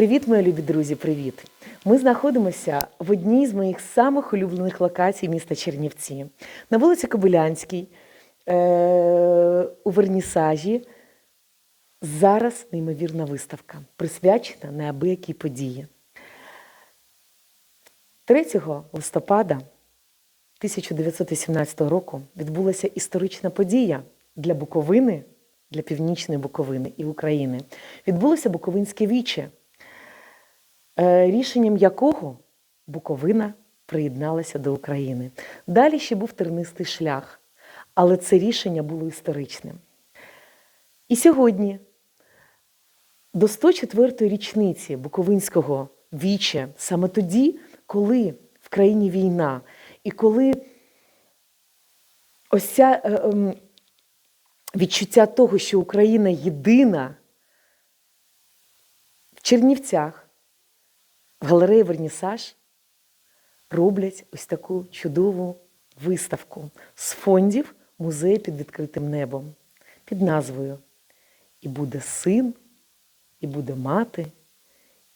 Привіт, мої любі друзі! Привіт! Ми знаходимося в одній з моїх самих улюблених локацій міста Чернівці на вулиці Кобилянській е- у Вернісажі. Зараз неймовірна виставка, присвячена неабиякій події. 3 листопада 1918 року відбулася історична подія для Буковини, для Північної Буковини і України. Відбулося Буковинське віче, рішенням якого Буковина приєдналася до України. Далі ще був тернистий шлях, але це рішення було історичним. І сьогодні, до 104-ї річниці Буковинського віче, саме тоді, коли в країні війна, і коли ось ця е, ем, відчуття того, що Україна єдина в Чернівцях, в галереї Вернісаж роблять ось таку чудову виставку з фондів музею під відкритим небом під назвою І буде син, і буде мати,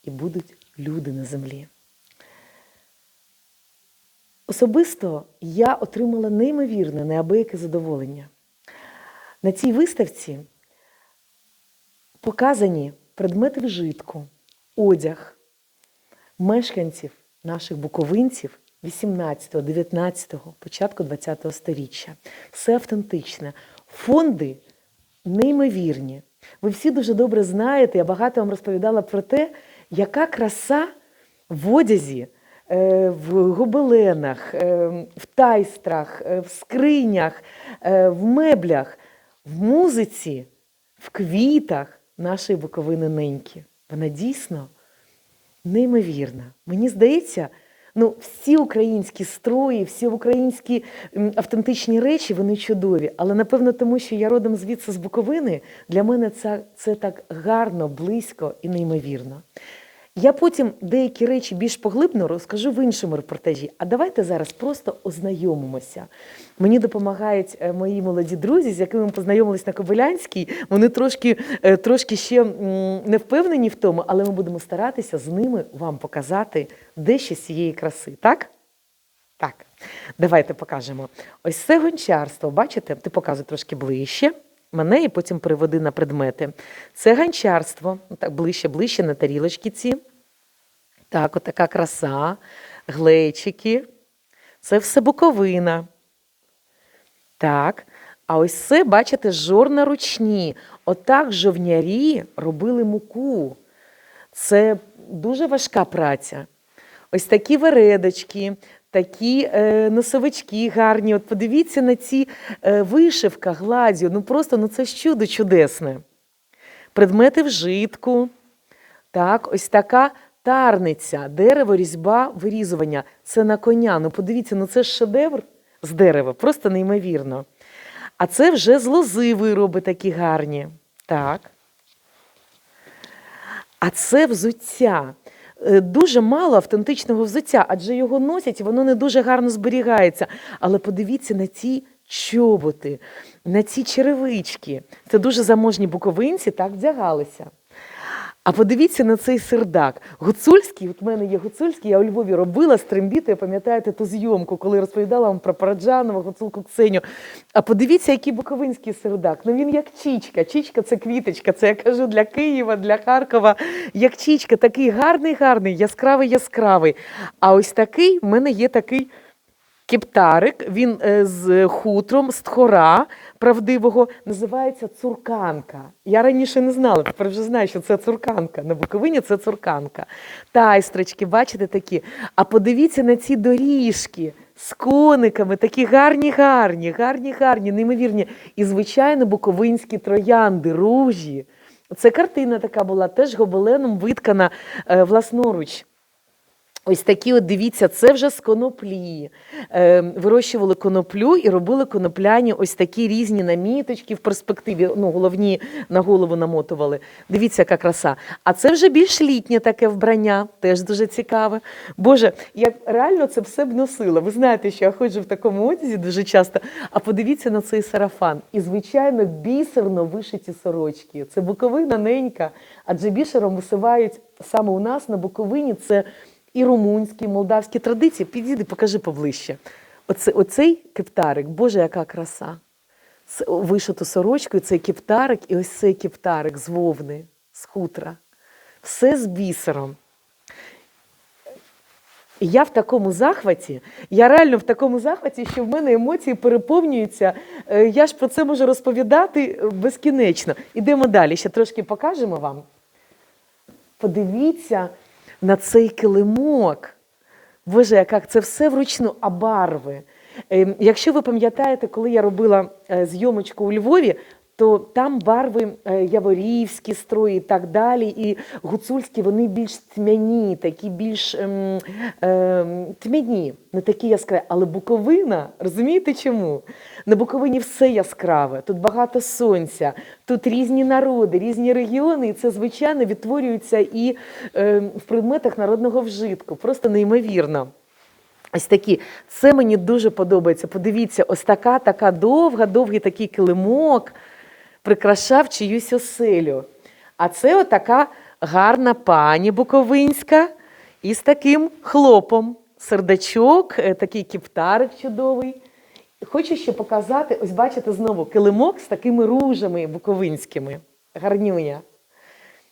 і будуть люди на землі. Особисто я отримала неймовірне, неабияке задоволення. На цій виставці показані предмети вжитку, одяг мешканців наших буковинців 18, 19, початку 20-го століття. Все автентичне. Фонди неймовірні. Ви всі дуже добре знаєте, я багато вам розповідала про те, яка краса в одязі, е, в гобеленах, е, в тайстрах, е, в скринях, в меблях, в музиці, в квітах нашої Буковини неньки. Вона дійсно неймовірна. Мені здається, ну, всі українські строї, всі українські автентичні речі, вони чудові. Але напевно тому, що я родом звідси з Буковини, для мене це, це так гарно, близько і неймовірно. Я потім деякі речі більш поглибно розкажу в іншому репортажі. А давайте зараз просто ознайомимося. Мені допомагають е, мої молоді друзі, з якими ми познайомились на Кобилянській. Вони трошки, е, трошки ще не впевнені в тому, але ми будемо старатися з ними вам показати дещо з цієї краси. Так? Так. Давайте покажемо. Ось це гончарство. Бачите, ти показуй трошки ближче. Мене і потім переведи на предмети. Це гончарство. Так, ближче, ближче на тарілочки ці. Так, отака краса, глечики. Це все буковина. Так. А ось це, бачите, жорна ручні. Отак жовнярі робили муку. Це дуже важка праця. Ось такі вередочки, такі е, носовички гарні. От подивіться на ці е, вишивка, гладдю. Ну просто ну це чудо чудесне. Предмети вжитку. Так, ось така тарниця, дерево, різьба, вирізування. Це на коня. Ну подивіться, ну це ж шедевр з дерева, просто неймовірно. А це вже з лози вироби такі гарні. Так. А це взуття. Е, Дуже мало автентичного взуття, адже його носять, воно не дуже гарно зберігається. Але подивіться на ці чоботи, на ці черевички. Це дуже заможні буковинці так вдягалися. А подивіться на цей сердак. Гуцульський, от в мене є гуцульський, я у Львові робила стримбіти, пам'ятаєте ту зйомку, коли розповідала вам про Параджанова, гуцулку Ксеню. А подивіться, який буковинський сердак. Ну він як чічка. Чічка це квіточка, це я кажу для Києва, для Харкова. Як чічка, такий гарний, гарний, яскравий, яскравий. А ось такий в мене є такий. Кептарик, він е, з хутром, з тхора правдивого, називається цурканка. Я раніше не знала, тепер вже знаю, що це цурканка. На Буковині це цурканка. Тайстрочки, бачите такі. А подивіться на ці доріжки з кониками, такі гарні, гарні, гарні, гарні, неймовірні. І, звичайно, буковинські троянди, ружі. Це картина така була, теж гобеленом виткана е, власноруч. Ось такі, от дивіться, це вже з коноплі. Е, вирощували коноплю і робили конопляні ось такі різні наміточки в перспективі. Ну, головні на голову намотували. Дивіться, яка краса. А це вже більш літнє таке вбрання, теж дуже цікаве. Боже, я реально це все б носила. Ви знаєте, що я ходжу в такому одязі дуже часто. А подивіться на цей сарафан. І, звичайно, бісерно вишиті сорочки. Це буковина ненька, адже бісером висивають саме у нас на Буковині. Це і румунські, і молдавські традиції. Підійди, покажи поближче. Оце, оцей кептарик, Боже, яка краса. Вишиту сорочкою, цей кептарик і ось цей кептарик з вовни, з хутра. Все з бісером. Я в такому захваті, я реально в такому захваті, що в мене емоції переповнюються. Е, Я ж про це можу розповідати е, безкінечно. Ідемо далі, ще трошки покажемо вам. Подивіться на цей килимок. Боже, як це все вручну, а барви. Ем, Якщо ви пам'ятаєте, коли я робила е, зйомочку у Львові, то там барви е, яворівські строї і так далі, і гуцульські вони більш тьмяні, такі більш ем, ем, тьмяні, не такі яскраві. Але Буковина, розумієте чому? На Буковині все яскраве, тут багато сонця, тут різні народи, різні регіони, і це, звичайно, відтворюється і ем, в предметах народного вжитку. Просто неймовірно. Ось такі. Це мені дуже подобається. Подивіться, ось така, така довга, довгий такий килимок прикрашав чиюсь оселю. А це отака гарна пані Буковинська із таким хлопом. Сердачок, е, такий кіптарик чудовий. Хочу ще показати, ось бачите знову килимок з такими ружами буковинськими. Гарнюня.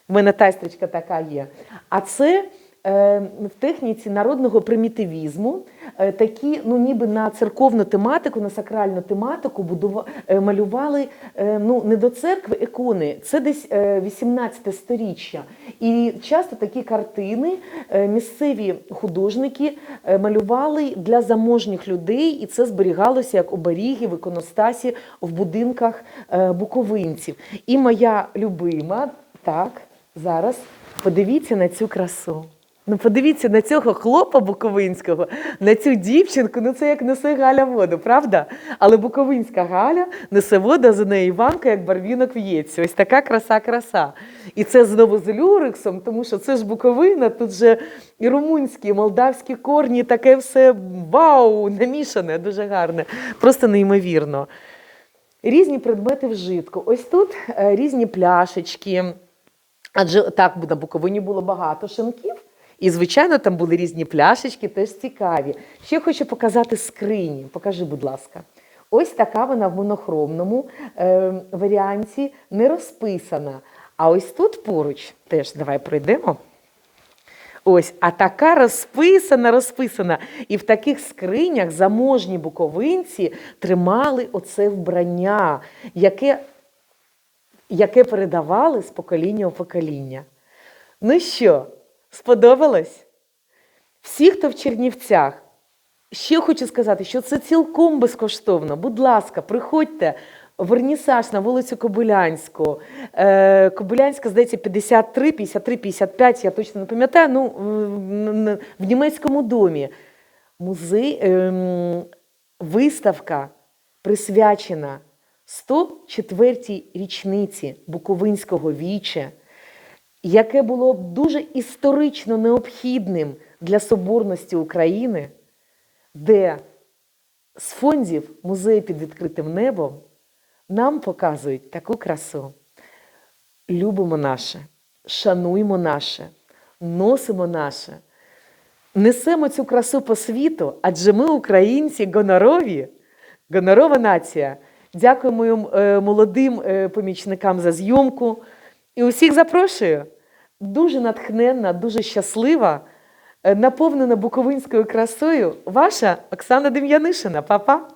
У мене тайстрочка така є. А це е, в техніці народного примітивізму такі, ну ніби на церковну тематику, на сакральну тематику будува, е, малювали е, ну, не до церкви ікони, це десь е, 18 сторіччя. І часто такі картини е, місцеві художники е, малювали для заможніх людей, і це зберігалося як оберіги в іконостасі в будинках е, буковинців. І моя любима, так, зараз подивіться на цю красу. Ну, подивіться на цього хлопа буковинського, на цю дівчинку. Ну це як несе Галя воду, правда? Але буковинська Галя несе воду, за нею Іванка, як барвінок в'ється. Ось така краса-краса. І це знову з люрексом, тому що це ж Буковина, тут же і румунські, і молдавські корні, таке все вау, намішане, дуже гарне, просто неймовірно. Різні предмети вжитку. Ось тут е, різні пляшечки. Адже так на Буковині було багато шинків. І, звичайно, там були різні пляшечки, теж цікаві. Ще хочу показати скрині. Покажи, будь ласка. Ось така вона в монохромному е, варіанті не розписана. А ось тут поруч, теж давай пройдемо. Ось, а така розписана, розписана. І в таких скринях заможні буковинці тримали оце вбрання, яке, яке передавали з покоління в покоління. Ну що, сподобалось? Всі, хто в Чернівцях, ще хочу сказати, що це цілком безкоштовно. Будь ласка, приходьте. Вернісаж на вулицю Кобилянську. Е, Кобилянська, здається, 53, 53, 55, я точно не пам'ятаю. Ну, в- в німецькому домі. Музей, ем, виставка присвячена 104-й річниці Буковинського віче, яке було б дуже історично необхідним для соборності України, де з фондів музею під відкритим небом нам показують таку красу. Любимо наше, шануємо наше, носимо наше, несемо цю красу по світу, адже ми, українці, гонорові, гонорова нація. Дякуємо е, молодим е, помічникам за зйомку. І усіх запрошую. Дуже натхненна, дуже щаслива, е, наповнена буковинською красою. Ваша Оксана Дем'янишина. Па-па!